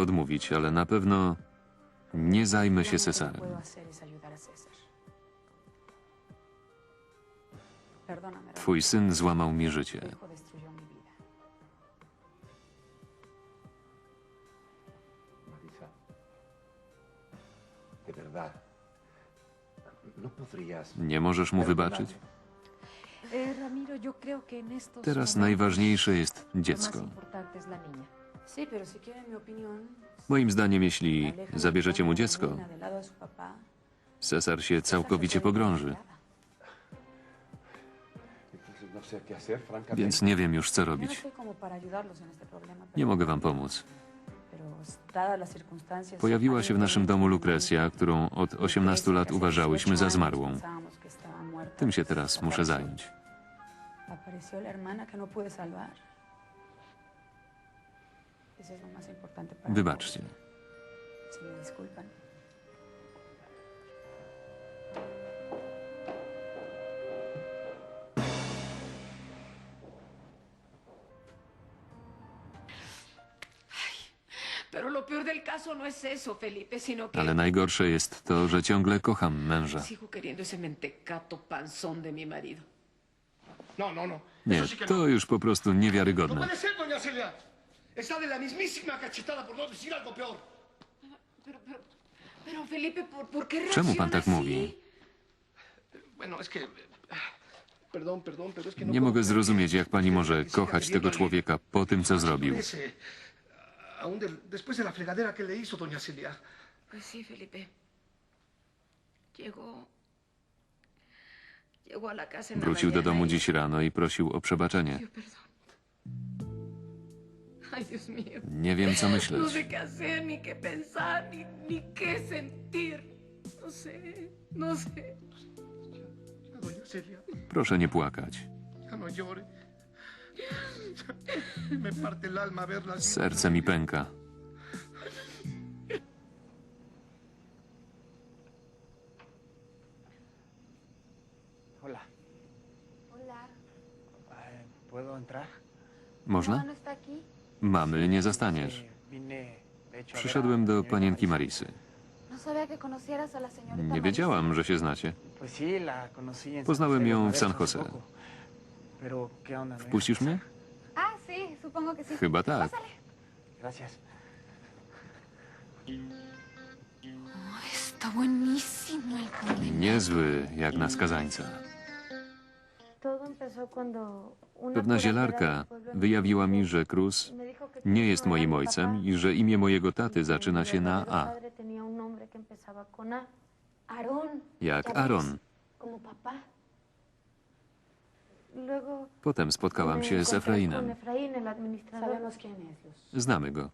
odmówić, ale na pewno nie zajmę się Cesarem. Twój syn złamał mi życie. Nie możesz mu wybaczyć? Teraz najważniejsze jest dziecko. Moim zdaniem, jeśli zabierzecie mu dziecko, Cesar się całkowicie pogrąży. no. Więc nie wiem już, co no robić. Nie mogę wam pomóc. Pojawiła się w naszym domu Lukrecja, którą od 18 lat uważałyśmy za zmarłą. Tym się teraz muszę zająć. Que Ale najgorsze jest to, że ciągle kocham męża. No, no, no. Nie, no. to już po prostu No niewiarygodne. Está de la mismísima cachetada, por no decir algo peor. Pero, pero, pero Felipe, ¿por, por qué Czemu pan tak así? mówi? Bueno, es que... eh, Perdón, perdón, pero es que no Nie mogę zrozumieć, jak pani może kochać tego człowieka po tym, co zrobił. Ese, Aún del- después de la fregadera que le hizo doña Celia. Pues sí, Felipe. Llegó. Llegó a la casa en la Wrócił do domu y dziś rano i prosił o przebaczenie. Pidió perdón. Ay, Dios mío. Nie wiem, co No myśleć. sé qué hacer, ni qué pensar, ni, ni qué sentir. No sé, no sé. Ya, Doña Celia, Proszę nie płakać. ya no llore. Me parte el alma verla así. Serce mi pęka. Hola. Hola. Eh, ¿Puedo entrar? Można? ¿No está aquí? Mamy nie zastaniesz. Przyszedłem do panienki. Marisy. No Nie wiedziałam, że się znacie. Poznałem ją w San no? Wpuścisz mnie? Ah. Chyba tak. Niezły, jak na skazańca. Pewna zielarka wyjawiła mi, że Cruz que nie jest moim ojcem i że imię mojego y taty que zaczyna się na A, jak. Aaron. Potem spotkałam się z Efrainem. Znamy go.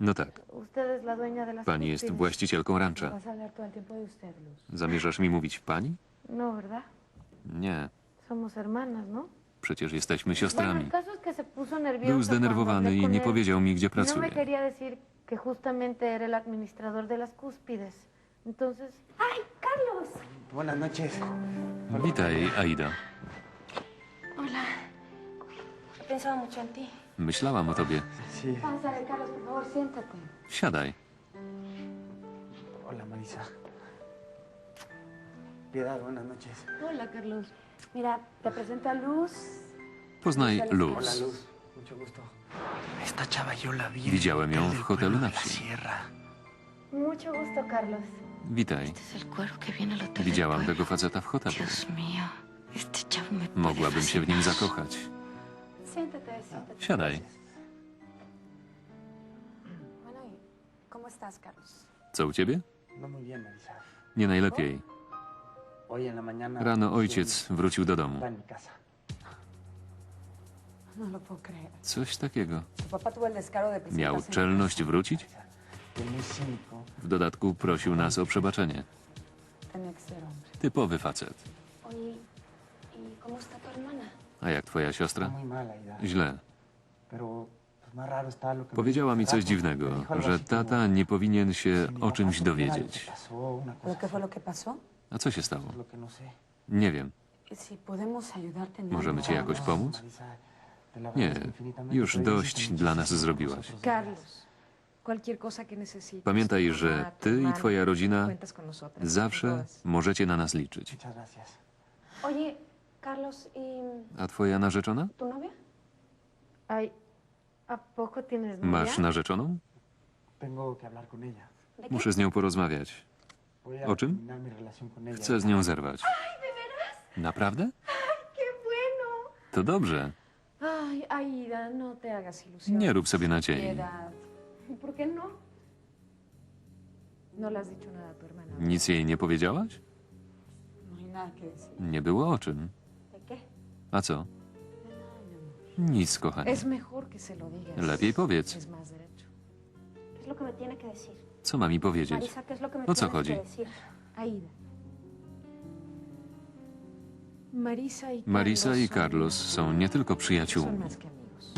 No tak, pani jest właścicielką rancha. Zamierzasz mi mówić pani? No, ¿verdad? Nie, Somos hermanas, ¿no? przecież jesteśmy Bueno, siostrami. el caso es que se puso nervioso Był cuando zdenerwowany hablé i con nie él. powiedział mi, gdzie Y No me pracuje. quería decir que justamente era el administrador de las cúspides. Entonces... ¡Ay, Carlos! Buenas noches. Witaj, Aida. Hola. Pensaba mucho en ti. Myślałam o tobie. Sí. Pásale, Carlos, por favor, siéntate. Siadaj. Hola, Marisa. Piedad, buenas noches. Hola, Carlos. Mira, te presento a Luz. Poznaj Hola, Luz. Luz. Mucho gusto. Esta chava yo la vi en Widziałem ją w hotelu na wsi. Sierra. Mucho gusto, Carlos. Witaj. Widziałam tego faceta w hotelu. Mogłabym się w nim zakochać. Siéntate, siéntate. Siadaj. Bueno, ¿y cómo estás, Carlos? Co u ciebie? No muy bien, Marisa. Nie najlepiej. Rano ojciec wrócił do domu. No. Coś takiego. Miał czelność wrócić? W dodatku prosił nas o przebaczenie. Typowy facet. ¿y? A jak twoja siostra? Źle. Powiedziała mi coś dziwnego, że tata nie powinien się "Si mi o czymś dowiedzieć. A co się stało? No. Nie wiem. Możemy algo, ci jakoś pomóc? Nie, już dość dla nas zrobiłaś. Carlos. Pamiętaj, że ty i twoja rodzina zawsze możecie na nas liczyć. Oye, Carlos, ¿y A twoja narzeczona? tu novia? Ay, ¿a poco tienes novia? Masz narzeczoną? Muszę z nią porozmawiać. ¿O czym? Chcę z nią zerwać. Naprawdę? To dobrze. No. Nie rób sobie nadziei. Piedad. ¿Y por qué no? No. Nic jej nie powiedziałaś? Nie było o czym. A co? Nic, kochanie. Lepiej powiedz. Co ma mi powiedzieć? Marisa, ¿qué es lo que me O co tienes chodzi? que decir? Aida. Marisa Carlos Marisa i Carlos są nie tylko przyjaciółmi. más que amigos.